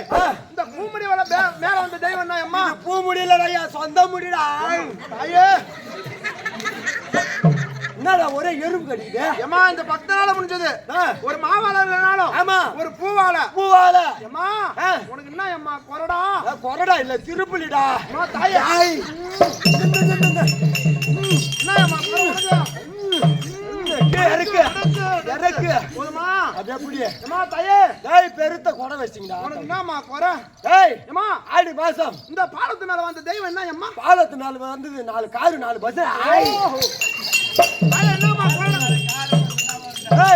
இந்த பூமடி வர மேல வந்த தெய்வம் தான் அம்மா? பூ முடியல ஐயா சொந்த முடிடா. தாயே என்னடா ஒரே எறும்பு கடிக்குது ஏமா இந்த நாள முடிஞ்சது. ஒரு மாவாழ இல்லைனாலும் ஆமா. ஒரு பூவாழ பூவால. ஏமா. உனக்கு என்ன அம்மா கொரடா கொரடா இல்ல திருப்புலிடா. தாயே. இறக்கு போதுமா? அது எப்படி ஏமா தாயே? டேய் பெருத்த கொடை வச்சிங்கடா. உனக்கு என்னம்மா குறை டேய் ஏமா ஆடி மாசம் இந்த பாலத்து மேல வந்த தெய்வம் என்ன அம்மா பாலத்து நாலு வந்தது நாலு காரு நாலு பஸ். ஆய் என்னம்மா டேய்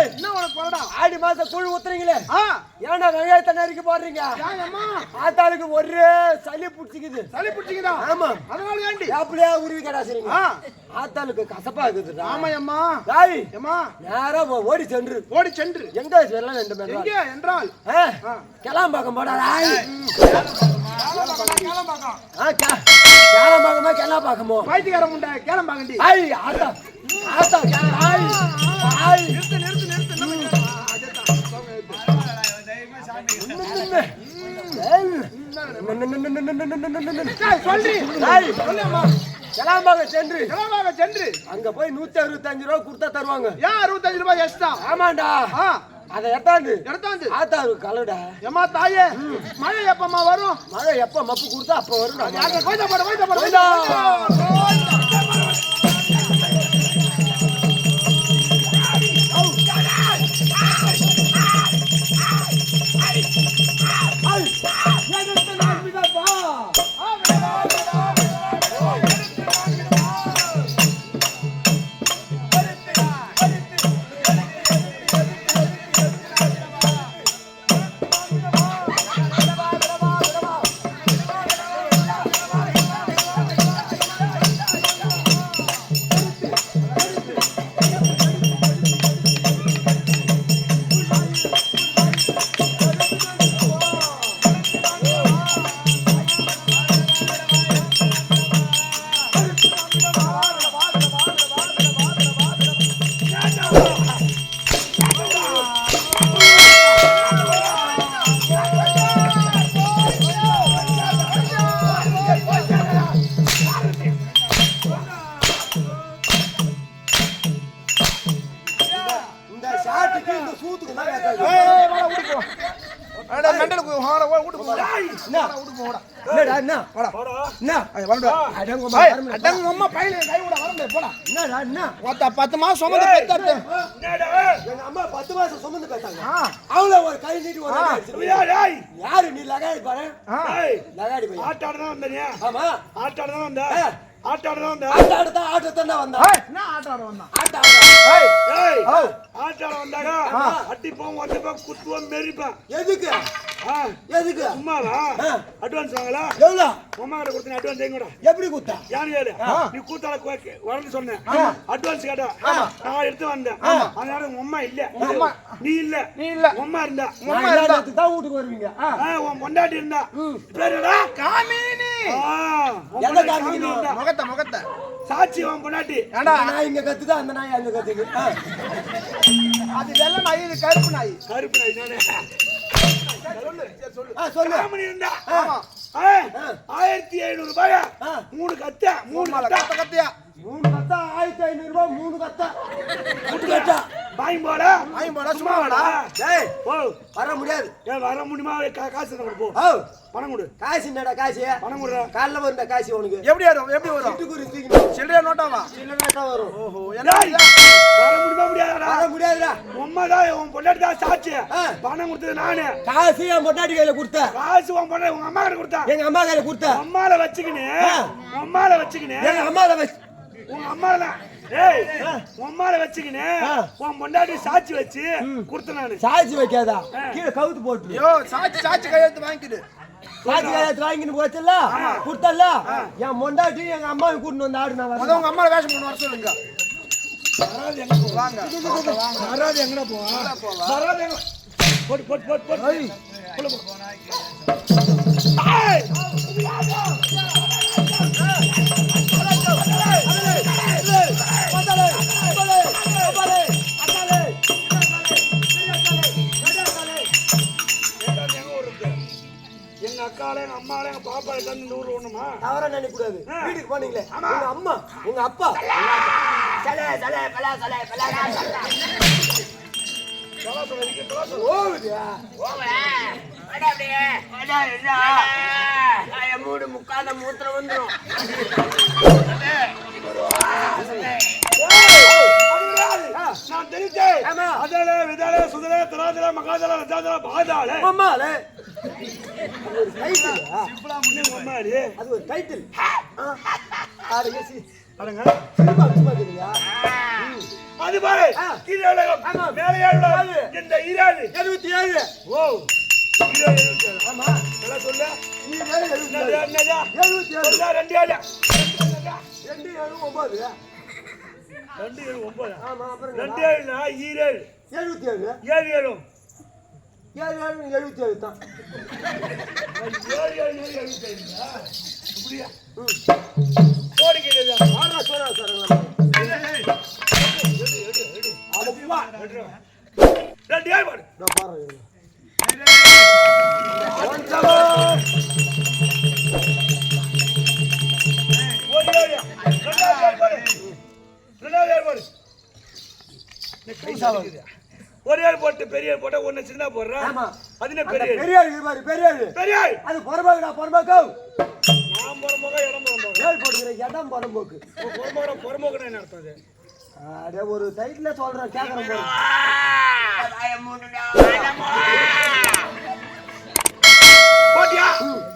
என்ன உனக்கு கொரடா ஆடி மாசம் கூழ் ஊத்துறீங்களே? ஏன்டா வெங்காயத்தை நறுக்கி போடுறீங்க? அம்மா ஆத்தாளுக்கு ஒரே சளி பிடிச்சிக்குது. சளி பிடிச்சிக்கிறா ஆமா. அதனால ஏண்டி? அப்படியே உருவி கடாசுறீங்க ஆத்தாளுக்கு கசப்பா இருக்குதுடா. ஆமா அம்மா டேய் ஏமா நேரா ஓடி சென்று. ஓடி சென்று. எங்க செல்ல வேண்டும் எங்கே? என்றால்? கிளாம்பாக்கம் போடா கே- கிளாம்பாக்கமா கிளாம்பாக்கமோ? பைத்தியக்கார முண்டை கேளம்பாங்கண்டி ஐய் ஆத்தா ஆத்தா கே- ஐய் சென்று சென்று அங்க போய் நூத்தி அறுபத்தஞ்சு ரூபா கொடுத்தா தருவாங்க ஏன் அறுபத்தஞ்சு ரூபாய் எக்ஸ்ட்ரா ஆமாண்டா அதை எத்தாந்து எடுத்தாந்து ஆத்தாரு கலடா ஏமா தாயே மழை எப்பமா வரும் மழை எப்ப மப்பு கொடுத்தா அப்ப வரும்டா இந்த சூத்துக்கு தான் கேட்காது. ஏய் வாடா ஊடி போ அட மெண்டலுக்கு வாடா. ஊடி போ வாடா என்ன? ஊடி போ வாடா என்னடா, என்ன? வாடா. என்ன? ஐய் வாடா அடங்கும்மா, ஏய் கருமல. அடங்க அம்மா பையில கை விட வரண்டே போடா. என்னடா, என்ன? ஒத்த பத்து மாசம் சுமந்து பெத்தறது எங்க அம்மா பத்து மாசம் சுமந்து ஆ. அவள ஒரு கை நீட்டி ஒரு அடிச்சிருவீங்க. யாரு நீ லகாடி பாரு? ஆ. லகாடி பையன் ஆட்டாடுதான் வந்தேன். ஆமா. ஆட்டாடுதான் வந்தேன். ஆ. ஆட்டாடுதான் வந்தேன் ஆட்டத்தான் வந்தா? ஏய் என்ன ஆட்ட ஆட வந்தான் ஆட்டாட வந்தாங்க. அடிப்போம் ஒட்டிப்போம் குத்துவோம் மெரிப்பேன் எதுக்கு? எதுக்கு? சும்மாவா. அட்வான்ஸ் வாங்கலாம் எவ்வளவு உமா கிட்ட கொடுத்தேன் அட்வான்ஸ் எங்கடா? எப்படி குத்தா யானு கேளு? நீ கூத்தால வரணும்னு சொன்னேன். அட்வான்ஸ் கேட்டா நான் எடுத்து வந்தேன். அதனால உங்க அம்மா இல்ல. அம்மா. நீ இல்ல. நீ இல்ல. அம்மா இருந்தா. நான் நேரத்துக்கு தான் வீட்டுக்கு வருவீங்க. உன் பொண்டாட்டி இருந்தா. பேருடா காமினி. எந்த காமினி? இருந்தா. முகத்தை முகத்தை. சாட்சி உன் பொண்டாட்டி. ஏண்டா? நாய் இங்க கத்துதா? அந்த நாய் அங்க கத்துக்கு. அது வெள்ளை நாய் இது கருப்பு நாய். கருப்பு நாய் நானே சொல்லு. இருந்தா ஆ, ஆயிரத்தி ஐநூறு ரூபாயா. மூணு கத்த மூணு கத்த. கத்த கத்தியா? மூணு கத்தா ஆயிரத்தி ஐநூறு ரூபாய் மூணு கத்தா. மூணு கத்தா. வாங்கி போட. வாங்கி போடா, சும்மா வாடா. டேய் வர முடியாது. ஏன் வர முடியுமா? காசு போ பணம் கொடு. காசு என்னடா காசு? பணம் கொடுறா. காலைல வந்த காசு உனக்கு. எப்படி வரும்? எப்படி வரும்? சில்லறையா நோட்டாவா? சில்லறை வரும். ஓஹோ வர முடியுமா முடியாதா வர முடியாதுடா. உம்மா தான் உன் பொண்டாட்டி தான் சாட்சி. பணம் கொடுத்தது நானு. காசு என் பொண்டாட்டி கையில கொடுத்த. காசு உன் பொண்டாட்டி உங்க அம்மா கிட்ட கொடுத்தா. எங்க அம்மா கையில கொடுத்த. அம்மால வச்சுக்கினு. அம்மால வச்சுக்கினு. எங்க அம்மால வச்சு உங்க அம்மால ஏய் உன் அம்மால வச்சுக்கினு. உன் பொண்டாட்டி சாட்சி வச்சு கொடுத்த நானு. சாட்சி வைக்காதா? கீழே கவுத்து போட்டு ஐயோ சாச்சி சாச்சி கையெழுத்து வாங்கிக்கிடு. கையெழுத்து வாங்கிட்டு போச்சுல்ல? கொடுத்தல்ல? என் பொண்டாட்டி எங்க அம்மாவை கூட்டிட்டு வந்து ஆடு நான். உங்க அம்மா வேஷம் போட்டு வர சொல்லுங்க. வராது எங்கடா போவா. வராது எங்க போட்டு போட்டு போட்டு போட்டு அக்கால எங்க அம்மால எங்க பாப்பா எல்லாம் இந்த ஊர்ல ஒண்ணுமா தவறா நினைக்க கூடாது ஆ. வீட்டுக்கு போனீங்களே உங்க அம்மா உங்க அப்பா. சலே சலே பலா சலே பலா மூடு முக்காத மூத்திரம் வந்துடும் நான் தெரிஞ்சேன். அதல விதல சுதல திராதல மகாதல ரஜாதல பாதால அம்மால. அது ஒரு டைட்டில் அது பாரு இந்த ஈராடு எழுபத்தி ஏழு ஓ. ஆமா சொல்லு எழுபத்தி ஏழு ரெண்டு ஏழு ரெண்டு ஏழு ஒன்பது ரெண்டு ஏழு ஒன்பது ஆமா அப்புறம் ரெண்டு? ஏழுனா ஈரேழு எழுபத்தி ஏழு ஏழு ஏழும் ஏழு ஏழு எழுபத்தி ஏழு தான் ஏழு ஏழு ஏழு எழுபத்தி இப்படியா ம். கோடிக்கிறது ஆறா சார் ஏழு பாரு ரெண்டாவது ஏற்பாடு ரெண்டாவது ஒரு போட்டு பெரிய போட்டா ஒன்னு சின்ன போடுறேன் ஆமா. அது என்ன பெரிய? பெரிய ஆளு பாரு பெரிய பெரிய. அது புறம்போக்குடா புறம்போக்கு. நான் புறம்போக இடம் புறம்போக ஏழு போட்டுக்கிற இடம் புறம்போக்கு. புறம்போக புறம்போகன்னு என்ன அர்த்தம் அடே ஒரு சைட்ல சொல்றேன் கேக்குறேன் போட்டியா?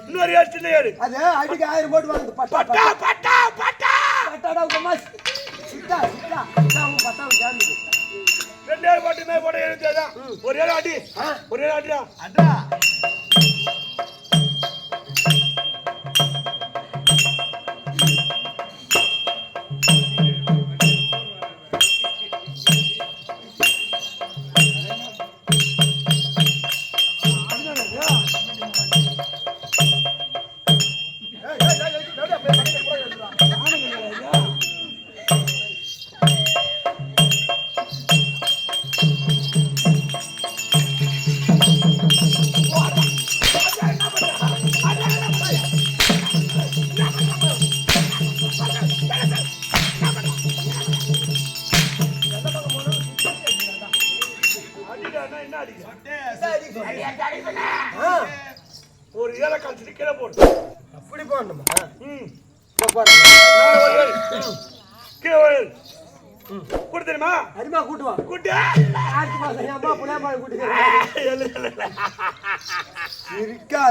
இன்னொரு ஏழு சின்ன ஏழு. அது அடிக்க ஆயிரம் போட்டு வாங்குது. பட்டா பட்டா பட்டா. பட்டா பட்டாடா உங்க சிட்டா சிட்டா சிட்டா உங்க பட்டா சேர்ந்துது. ரெண்டு ஏழு போட்டு மேல போட ஏழு தான் ஒரு ஏழு அடி ஆ. ஒரு ஏழு அடிடா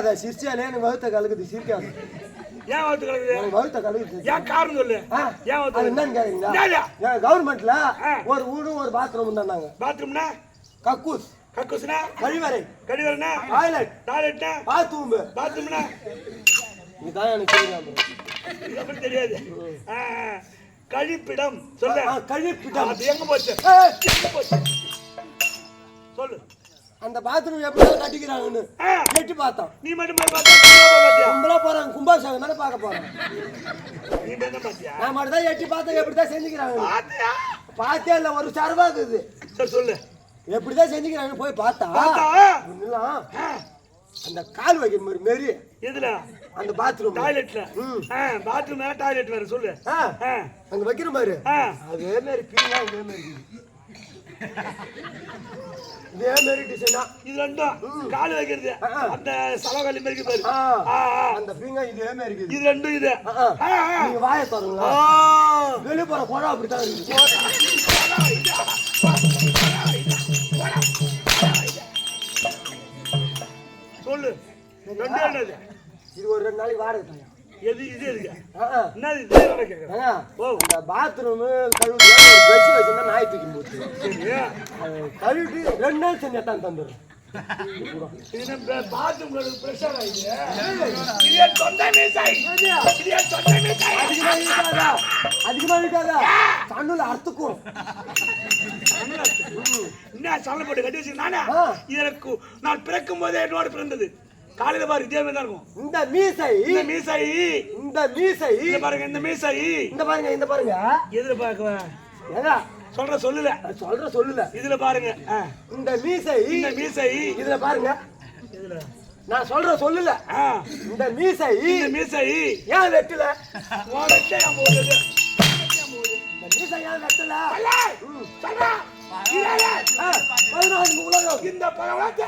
சிரிக்காத சிரிச்சாலே எனக்கு வகுத்த கலக்குது சிரிக்காத ஏன் வாத்து கிடக்குது எனக்கு வகுத்த கலக்குது ஏன் காரணம் சொல்லு? ஏன் வாத்து அது என்னன்னு கேக்குறீங்களா? கவர்மெண்ட்ல. ஒரு வீடும் ஒரு பாத்ரூம் தானாங்க பாத்ரூம்னா கக்கூஸ். கக்கூஸ்னா? கழிவறை. கழிவறைனா? டாய்லெட் டாய்லெட்னா பாத்ரூம் பாத்ரூம்னா இதுதான் எனக்கு தெரியாது. ஆ. கழிப்பிடம். சொல்லு. கழிப்பிடம். அது எங்க போச்சு? எங்க போச்சு? சொல்லு. அந்த பாத்ரூம் எப்படி கட்டிக்கிறாங்கன்னு எட்டி பார்த்தோம். நீ மட்டும் போய் பார்த்தா கும்பலா போறாங்க கும்பாபிஷேகம் தானே பார்க்க போறோம். நீ மட்டும் தான் பார்த்தியா? நான் மட்டும் தான் எட்டி பார்த்தா எப்படிதான் செஞ்சுக்கிறாங்க பார்த்தே இல்ல ஒரு சர்வா இருக்குது சொல்லு. எப்படிதான் செஞ்சுக்கிறாங்கன்னு போய் பார்த்தா? ஆ, அந்த கால் வைக்கிற மாதிரி மாரி. எதுல அந்த பாத்ரூம் டாய்லெட்ல பாத்ரூம் வேற டாய்லெட் வேற சொல்லு. அங்க வைக்கிற மாதிரி. அதே மாதிரி பீங்கா இதே மாதிரி. இதே மாதிரி டிசைனா இது ரெண்டும் கால் வைக்கிறது. அந்த சலகாலி மாதிரி பாரு. அந்த பீங்கா இதே மாதிரி இருக்குது இது ரெண்டும் இது. நீங்க வாயை தருங்களா ஆ. வெளியே போற குழா அப்படித்தான் இருக்குது சொல்லு ரெண்டு இது ஒரு ரெண்டு நாளைக்கு வாடகை தாங்க எது இது எதுக்கு. என்னது இது ஏங்க, ஓ. இந்த பாத்ரூம் கழுவி பெட்ஷீட் வச்சிருந்தா நாய் தூக்கி அது கழுவிட்டு ரெண்டு நாள் செஞ்சு தான் தந்துடுறேன் இது நம்ம பாத்ரூம் கழுவு பிரஷர் ஆயிடுச்சு இது? என் சொந்த மீசை. இது என் சொந்த மீசை. அதிகமா இருக்காதா கண்ணுல அறுத்துக்கும் என்ன சண்டை போட்டு கட்டி வச்சு நானே. எனக்கு நான் பிறக்கும் போதே என்னோட பிறந்தது. காலையில பாரு இதே மாதிரி தான் இருக்கும். இந்த மீசை. இந்த மீசை. இந்த மீசை. இந்த பாருங்க இந்த மீசை. இந்த பாருங்க இந்த பாருங்க. எதுல பாக்க ஏதா சொல்ற சொல்லல. சொல்ற சொல்லல. இதுல பாருங்க. இந்த மீசை. இந்த மீசை. இதுல பாருங்க. இதுல. நான் சொல்ற சொல்லல. இந்த மீசை. இந்த மீசை. ஏன் வெட்டல? என் போகுது. இந்த மீசை ஏன் வெட்டல. ஆ, பதினான்கு உலகம். இந்த பழத்தை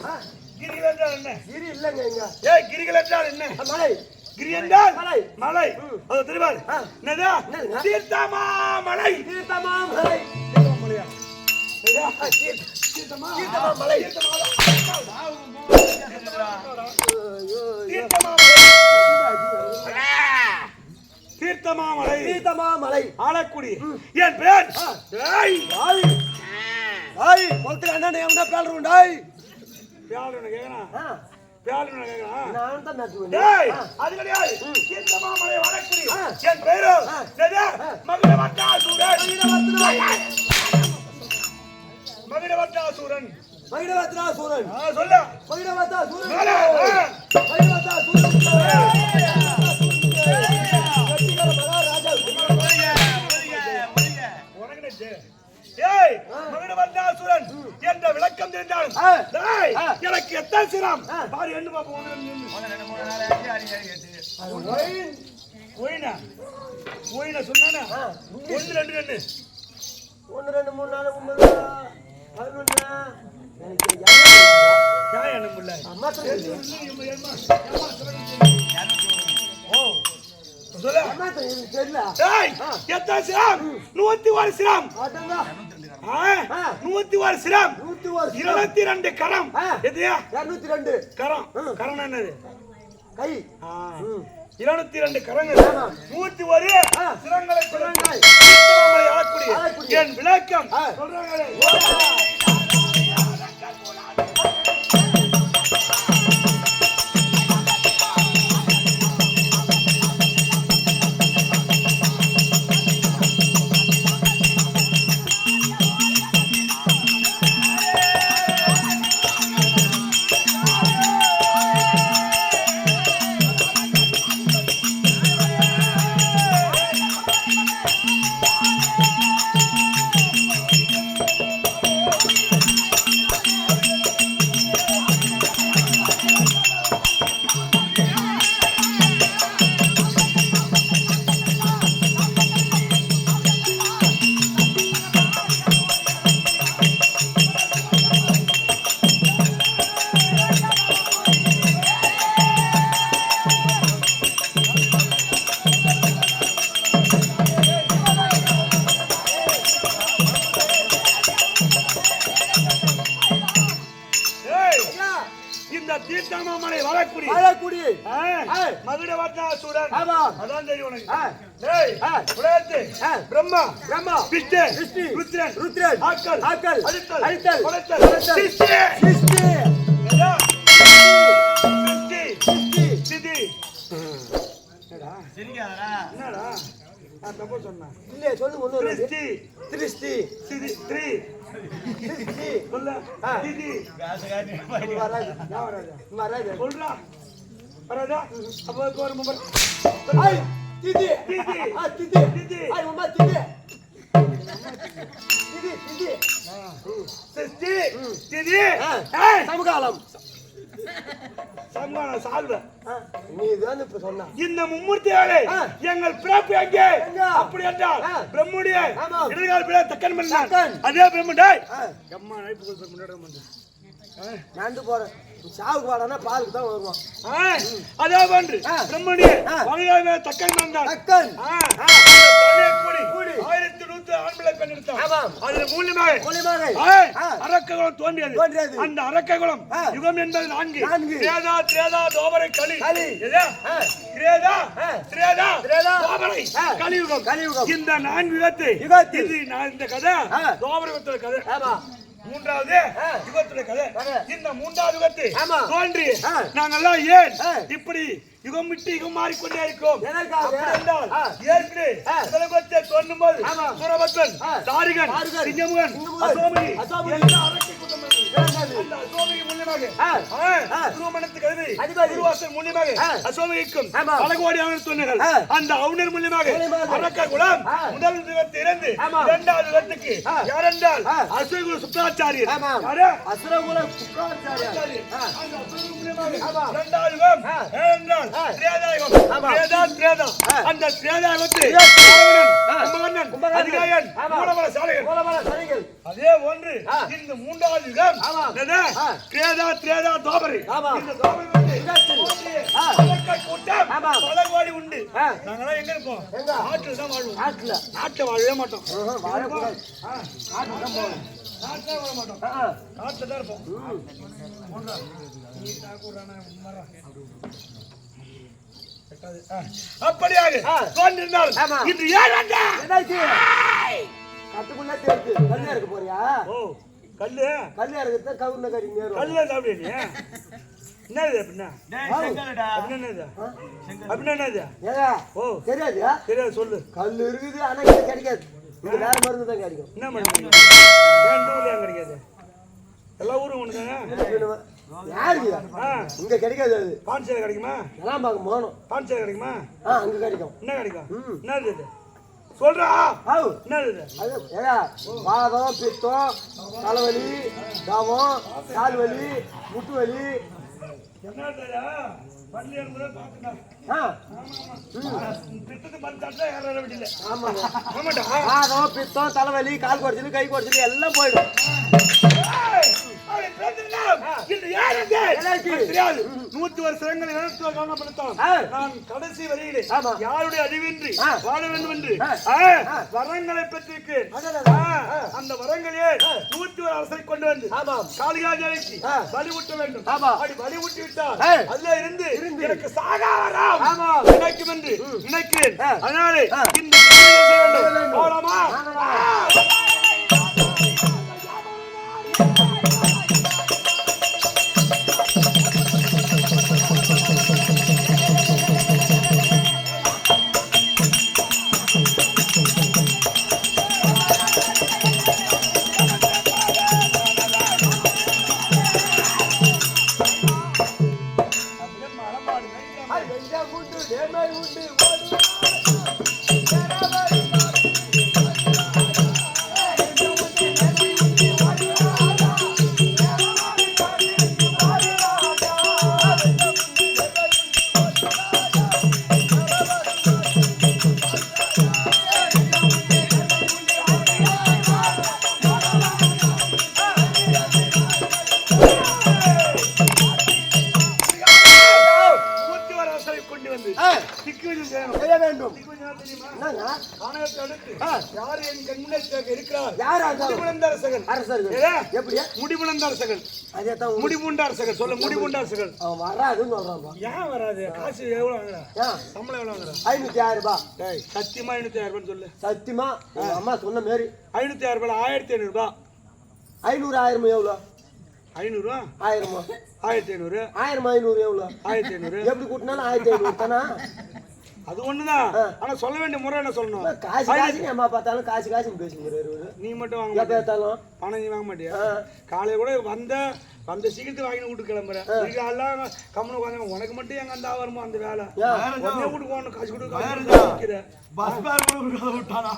கிரிகள் என்றால் என்ன? இரு இல்லைங்க இங்க. ஏய் கிரிகள் என்றால் என்ன? மலை. கிரி என்றால் மலை. மலை. அது ஆ. என்னது? தீர்த்தமா மலை. தீர்த்தமா மலை. மலையா? தீர்த்தமா மலை. தீர்த்தமா மலை. ஐயோ, ஐயோ. தீர்த்தமா மலை. தீர்த்தமா மலை. தீர்த்தமா மலை. ஆலக்குடி என் பேர். ஏய். டாய் டாய் குளத்துல பேடுறோம் டாய் பேர் என்ன கேக்குறான் என்ன கேக்குறான் நான் தான் மேட்ச் டேய் ஆ. அது கிடையாது. தீர்த்தமா மலை ஆலக்குடி ஆ. என் பேரு ஆ. என்னது? மகிழவட்டாசூரன். மகிழவர்த்தனா மகிழவட்டாசூரன். மகிழவர்த்தனா சூரன் ஆ சொல்லு. மகிழவர்த்தா சூரன் மேலே, ஆ. மகிழவர்த்தா சூரன் கட்டிக்கார மகாராஜா உனக்கு நெஞ்சு. ஏய் மகிழவட்டாசூரன் என்ற விளக்கம் தெரிந்தாலும். டேய், ஆ. எனக்கு எத்தனை சிரம். பாரு என்ன பாப்போம் ஒண்ணு ரெண்டு மூணு ஒயின். ஒயினா? ஒயினா சொன்னானா? ஆ, ஒன்று ரெண்டு ரெண்டு. ஒன்று ரெண்டு மூணு நாலு ஒன்பது பதினொன்று. எனக்கு அம்மா நூத்தி ஒரு சிரம். நூத்தி ஒரு சிரம். இருபத்தி ரெண்டு கரம். எதையா? இருநூத்தி ரெண்டு. கரம். கரம் என்னது? கை. இருநூத்தி ரெண்டு கரங்கள். நூத்தி ஒரு. சிரங்களை. என் விளக்கம். சொல்றாங்களே. இந்த தீர்த்தமாமலை வரக்கூடிய வாழக்குடி ஆ. ஆ. மகுடவர்ணாசுரன் ஆமா. அதான் தெரியும் உனக்கு. டேய், ஆ. பிரம்மா. பிரம்மா. விஷ்ணு விஷ்ணு ருத்ரன். ருத்ரன். ஆக்கல். ஆக்கல். அழித்தல் அழித்தல் கொலைத்தல். சிருஷ்டி என்னடா? சிருஷ்டி சிருஷ்டி சிதி என்னடா? என்னடா? தப்பு சொன்னேன் இல்லையே சொல்லு. சிருஷ்டி திருஷ்டி சிதி த்ரீ சிருஷ்டி சொல்ல ஆ. சிதி வராது யா வராதா? வராது சொல்றா வராதா அப்போ இப்போ ஒரு மும்பர் ஐ திதி. திதி. ஆ திதி. திதி. ஐ உம்மா திதி. திதி திதி. சிருஷ்டி சிதி ஆ. ஏய். சமகாலம். சம்மானம் சால்வை நீ தான் இப்ப சொன்ன. இந்த மும்மூர்த்தியாலே. எங்கள் பிறப்பு எங்கே? அப்படி என்றால். பிரம்முடைய பிள்ளை தக்கன் தக்கன். அதே பிரம்முடாய் ஆ, அம்மா நைப்பு வந்து நண்டு போறேன். சாவுக்கு வாடானா பாலுக்கு தான் வருவான். அதே. வலுகால் தக்கன் தக்கன். ஆயிரத்தி நூத்தி ஆண்களை பெண். அதுல மூலியமாக. அரக்ககுலம் தோன்றியது. அந்த அரக்ககுலம். யுகம் என்பது நான்கு நான்கு. திரேதா திரேதா தோபரை களி. திரேதா. திரேதா. தோபரை. கலியுகம் கலியுகம். இந்த நான்கு யுகத்தை. இது இந்த கதை. தோபர கதை மூன்றாவது ஆ. யுகத்தோட கதை. இந்த மூன்றாவது யுகத்தை. தோன்றி. நாங்கெல்லாம் ஏன். இப்படி யுகம் விட்டு யுகம் மாறிக்கொண்டே இருக்கோம். ஏற்கனவே ஆ. உலகத்தை தோன்றும் போது ஆமா. சூரபத்மன் ஆ. தாரிகன் சிங்கமுகன் சிங்கமுகன், அந்த மூலியமாக குலம் ஆ. முதல் ஆமா. இரண்டாவது யுகத்துக்கு ஆ. யாரென்றால்? அசுரகுல. அந்த அசுரகுல ஆமா. இரண்டாவது. ஏனென்றால் ஆ. திரேதா. திரேதா. அந்த திரேதா யுகத்தில் திரேதா. ராவணன், ஆ. கும்பகர்ணன், கும்பகர்ணன். அதிகாயன், ஆமா. மூலவர சாலைகள். அதே ஒன்று. இந்த மூன்றாவது யுகம். திரேதா, திரேதா, துவாபரை. ஆமா. இந்த. அரக்கர் கூட்டம் உண்டு ஆ. நாங்கெல்லாம் எங்க இருப்போம் எங்க? நாட்டுல தான் வாழ்வோம் நாட்டுல நாட்டுல வாழவே மாட்டோம் ஆஹா, வாழக்கூடாது. ஆ. நாட்டுல தான் போகணும் நாட்டுல வாழ மாட்டோம் ஆ, ஆ. காட்டுல தான் இருப்போம் ம். ஆ. அப்படியாக ஆமா. இன்று? என்னாச்சு கட்டுக்குள்ள இருக்க போறியா கல்லு. கல்யா இருக்கிறத கவுர்ன கறி நேரம் கல்ல சாப்பிடு நீ என்னது அப்படின்னா? அப்படின்னா என்னது? அப்படின்னா என்னது? ஏதா ஓ தெரியாது? தெரியாது சொல்லு. கல் இருக்குது ஆனா இங்க கிடைக்காது. இங்க வேற மருந்து தான் கிடைக்கும். என்ன பண்ணுறீங்க ஏன் ஊர்ல ஏன் கிடைக்காது? எல்லா ஊரும் ஒன்று தானே யாருக்கு ஆ. இங்க கிடைக்காது அது. கிடைக்குமா? எல்லாம் பார்க்க போகணும் சேலை கிடைக்குமா? ஆ அங்க கிடைக்கும். என்ன கிடைக்கும். என்னது சொல்றா. வாதம் பித்தம் தலைவலி தாவம் கால் வலி முட்டு வலி என்னது பித்தம் தலைவலி கால் குறைச்சல் கை குறைச்சல் எல்லாம் போயிடும். நூத்தி நிலத்துல காணப்படுத்தான். நான் கடைசி வரையிலே. யாருடைய அறிவின்றி ஆ. வாழ வேண்டும் என்று. வரங்களை ஆ. அந்த வரங்களே நூத்தி ஒரு அரசை கொண்டு வந்து ஆ. பலி ஊட்ட வேண்டும். அப்படி பலி ஊட்டி விட்டால். அதுல இருந்து. எனக்கு சாகா வராம். நினைக்கும் என்று நினைக்கிறேன். அதனாலே. இந்த முடிபுணர்ந்த அரசர்கள் அரசர்கள்? எப்படியா முடிபுணர்ந்த அரசர்கள் அதே தான் உண்டு. முடிபுண்ட அரசர்கள் சொல்ல முடிபுண்ட அரசர்கள் அவன் வராதுன்னு சொல்றான் ஏன் வராது? காசு எவ்வளவு வாங்குற ஏன் சம்பளம் எவ்வளவு வாங்குற ஐநூத்தி ஆயிரம் ரூபாய் சத்தியமா ஐநூத்தி ஆயிரம் ரூபாய் சொல்லு. சத்தியமா? அம்மா சொன்ன மாரி. ஐநூத்தி ஆயிரம் ரூபாய் ஆயிரத்தி ஐநூறு ரூபாய் ஐநூறு ஆயிரம் எவ்வளோ? ஐநூறு ஆயிரமா? ஆயிரத்தி ஐநூறு. ஆயிரம் ஐநூறு எவ்வளோ? ஆயிரத்தி ஐநூறு. எப்படி கூட்டினாலும் ஆயிரத்தி ஐநூறு தானா? அது ஒண்ணுதான். ஆனா சொல்ல வேண்டிய முறை என்ன சொல்லணும் காசு காசு அம்மா பார்த்தாலும் காசு காசு இவரு நீ மட்டும் வாங்க? பார்த்தாலும் பணம் நீ வாங்க மாட்டியா. காலையில கூட வந்த வந்த சீக்கிரத்துக்கு வாங்கி விட்டு கிளம்புறேன் எல்லாம் கம்முனு உட்காந்து உனக்கு மட்டும் எங்க அந்த வருமா அந்த வேலை? உடனே வீட்டுக்கு போகணும் காசு கொடு காசு கொடு நிக்கிற. பஸ் பேர் கூட விட்டான்?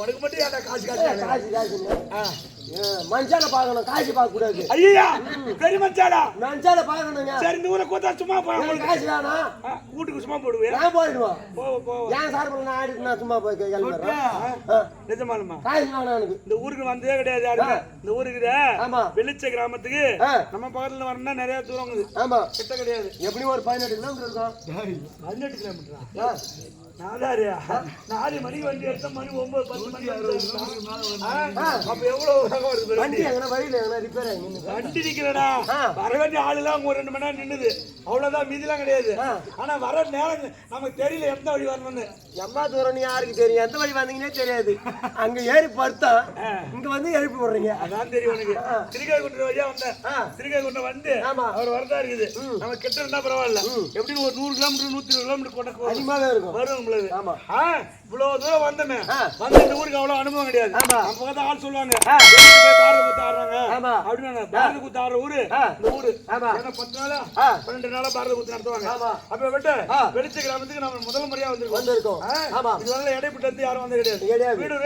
உனக்கு மட்டும் ஏன்டா காசு காசு? காசு ஆ. மனுஷால பார்க்கணும் காசு பார்க்க கூடாது ஐயா பெரிய மச்சாடா மனுஷால சரி இந்த ஊரை கூத்தா சும்மா காசு வேணாம். வீட்டுக்கு சும்மா போடுவேன். நான் போயிடுவேன். போ போ. ஏன் நான் ஆடிட்டு நான் சும்மா போய் நிஜமாலுமா? காசு எனக்கு. இந்த ஊருக்கு வந்ததே கிடையாது இந்த ஊருக்கு ஆமா. வெளிச்ச கிராமத்துக்கு நம்ம பக்கத்துல வரணும்னா நிறைய தூரம் ஆமா. கிட்ட கிடையாது. எப்படி ஒரு பதினெட்டு கிலோமீட்டர் இருக்கும். பதினெட்டு கிலோமீட்டரா? நாலு மணிக்கு வண்டி எடுத்த மணி ஒன்பது பத்து மணி. அப்ப எவ்வளவு வருது பாரு வண்டி எங்கன்னா வழியில எங்கன்னா ரிப்பேர் ஆகி வண்டி நிக்கிறடா. வர வேண்டிய ஆளுலாம் அங்க ஒரு ரெண்டு மணி நேரம் நின்னுது. அவ்வளவுதான் மீதிலாம் கிடையாது. ஆனா வர நேரம் நமக்கு தெரியல எந்த வழி வரணும்னு. எம்மா தூரம் யாருக்கு தெரியும்? எந்த வழி வந்தீங்கன்னே தெரியாது. அங்க ஏறி படுத்தோம் இங்க வந்து எழுப்பி விடுறீங்க அதான் தெரியும் உனக்கு. திருக்கை குன்ற வழியா வந்தேன். ஆ. திருக்கை குன்ற வந்து ஆமா. அவர் வரதா இருக்குது. நம்ம கிட்ட இருந்தா பரவாயில்ல. எப்படியும் ஒரு நூறு கிலோமீட்டர் நூத்தி இருபது கிலோமீட்டர் கொண்ட அதிகமாவே இருக்கும். வரும். உங்களுக்கு ஆமா. இவ்வளவு தூரம் வந்தமே. வந்து இந்த ஊருக்கு அவ்வளவு அனுபவம் கிடையாது. நம்ம பக்கத்து ஆள் சொல்லுவாங்க பாரத குத்து ஆடுறாங்க ஆமா. அப்படின்னு பாரத குத்து ஆடுற ஊரு. இந்த ஊரு பத்து நாளா. பன்னெண்டு நாளா பாரத குத்து நடத்துவாங்க ஆமா. அப்ப விட்டு. வெளிச்ச கிராமத்துக்கு நம்ம முதல் முறையா வந்திருக்கோம் வந்திருக்கோம் இதுவரை இடைப்பட்டு வந்து யாரும் வந்து கிடையாது. வீடு.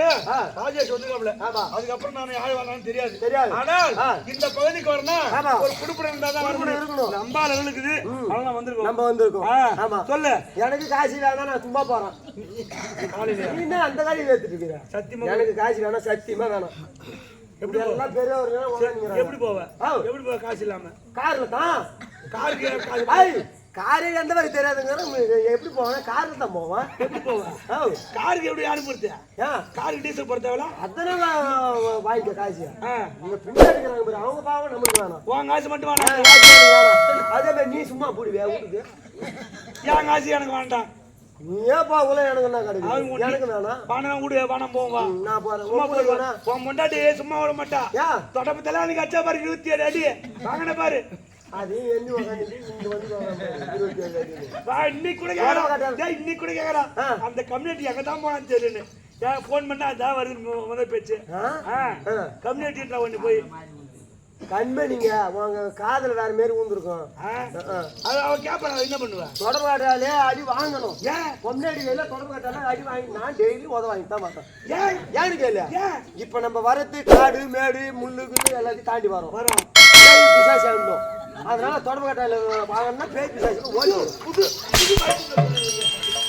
ராஜேஷ் வந்துருக்காப்ல. அதுக்கப்புறம் நான் யாரு வரலாம்னு தெரியாது தெரியாது. ஆனால். இந்த பகுதிக்கு வரணும். ஒரு குடுப்படம் இருந்தா தான் இருக்கணும். அம்பாள் இருக்குது அதெல்லாம் வந்திருக்கோம் நம்ம வந்திருக்கோம் சொல்லு எனக்கு காசு வேணாம் நான் சும்மா போறேன் நீ என்ன அந்த காலையில் ஏத்துட்டு இருக்கிற சத்தியமா எனக்கு காசு வேணாம் சத்தியமா வேணாம். எப்படி எல்லாம் உட்காந்துங்கிறாங்க எப்படி போவ? ஆ. எப்படி போவ? காசு இல்லாம? கார்ல தான். காருக்கு காசு? காரே எந்த வகை தெரியாதுங்கிற எப்படி போவேன்? கார்ல தான் போவேன். எப்படி போவ? ஓ காருக்கு எப்படி அனுப்புறது ஏன் காருக்கு டீசல் தேவையில்ல அத்தனை வாங்கிக்க காசு. ஆ. இங்க பின்னாடி இருக்கிறாங்க அவங்க பாவம் நம்மளுக்கு வேணாம். உன் காசு மட்டும் வேணாம். அதே மாதிரி நீ சும்மா போடுவியா வீட்டுக்கு? என் காசு எனக்கு வேண்டாம். ஏன் போகல எனக்கு என்ன கிடைக்கும் எனக்கு வேணாம். பணம் விடு பணம் போவோம் வா. ம், நான் போறேன் சும்மா உன் போய் போய் வேணா உன் முண்டாட்டி சும்மா விட மாட்டா. ஏன் தொடப்பத்தெல்லாம் எனக்கு அச்சா பாரு இருபத்தி ஏழு அடி. வாங்கின பாரு. அது இன்னைக்கு கூட? டேய், இன்னைக்கு கூட கேக்குறான் ஆ. அந்த கம்யூனிட்டி எங்க தான் போனான்னு தெரியுன்னு ஃபோன் பண்ணா அதான் வருது முதல் பேச்சு. கம்யூனிட்டின்ற ஒண்ணு போய். கண்மணிங்க உங்க காதுல வேற மாதிரி ஊந்துருக்கும். அது அவ கேட்பான் என்ன பண்ணுவேன் தொடர்பு காட்டாலே அடி வாங்கணும். ஏன் பொம்னாடி கையில தொடர்பு காட்டாலே அடி வாங்கி நான் டெய்லி உத வாங்கி தான் மாட்டேன். ஏன் ஏன்னு கேளு. ஏன் இப்ப நம்ம வரது காடு மேடு முள்ளு கிள்ளு எல்லாத்தையும் தாண்டி வரோம். வரும். பிசாசு அதனால தொடர்பு காட்டால வாங்கினா பேய் பிசாசு. ஓடி வரும் புது புது வயிற்று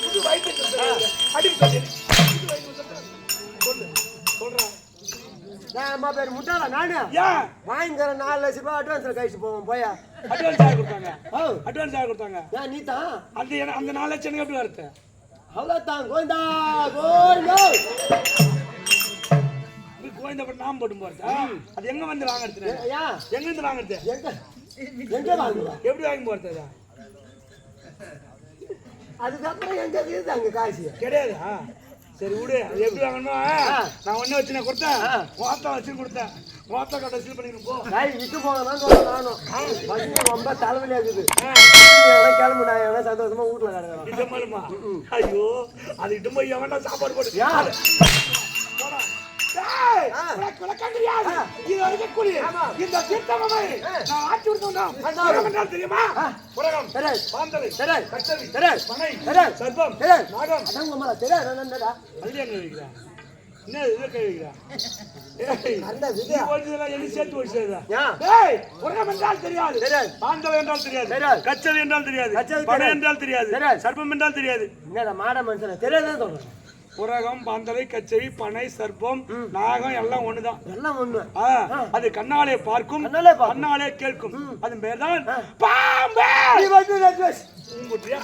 புது வயிற்று அடி சொல்லு. சொல்றேன் நான் அம்மா பேர் முட்டாளா? நானு? ஏன் வாங்கிக்கிற நாலு லட்ச ரூபாய் அட்வான்ஸ்ல கழிச்சு போவோம் போயா? அட்வான்ஸ் ஆகி கொடுத்தாங்க? அட்வான்ஸ் ஆகி கொடுத்தாங்க? ஏன் நீ தான் அந்த அந்த நாலு லட்சம் எனக்கு எப்படி வருது? அவ்வளோதான் கோவிந்தா கோவிந்தா. நீ கோயந்தப்பட்டு நாம் போட்டு போறதா? அது எங்க வந்து வாங்குறது? எங்க இருந்து வாங்குறது? எங்க? எங்க வாங்குவா? எப்படி வாங்கி போறது அதுக்கப்புறம் எங்க இருக்குது அங்க காசு? கிடையாதா? சரி விடு. அது எப்படி வாங்கணுமா? நான் ஒண்ணு வச்சு நான் கொடுத்தேன். மொத்தா வச்சு கொடுத்தேன். மொத்தா கட்ட வச்சு பண்ணிக்கணும் போ. காய் விட்டு போகலாம் நானும். பசங்க ரொம்ப தலைவலி ஆகுது. கிளம்பு நான் எவனா சந்தோஷமா வீட்டுல கிடக்குறேன். இது மாதிரிமா ஐயோ அது இட்டு போய் எவன்டா சாப்பாடு போட்டு. டேய். உனக்கு விளக்கம் தெரியாது. இது வரைக்கும் குடி. இந்த தீர்த்தமமை. நான் ஆட்சி விடுத்தோம் உலகம் என்றால் தெரியுமா? உலகம். தெரியாது பாந்தலை என்ன இது? சேர்த்து உலகம் என்றால் தெரியாது. பாந்தவை என்றால் தெரியாது. என்றால் தெரியாது. தெரியாது. என்றால் தெரியாது. என்றால் என்னடா மாட மனுஷன? தெரியாதுன்னு சொல்றேன். உரகம் பாந்தலை கச்சவி பனை சர்ப்பம் நாகம் எல்லாம் ஒண்ணுதான். எல்லாம் ஒண்ணு. அது கண்ணாலே பார்க்கும் கண்ணாலே கேட்கும். அது பேர்தான் பாம்பு. நீ வந்து ரஜேஷ் பூங்குட்டியா?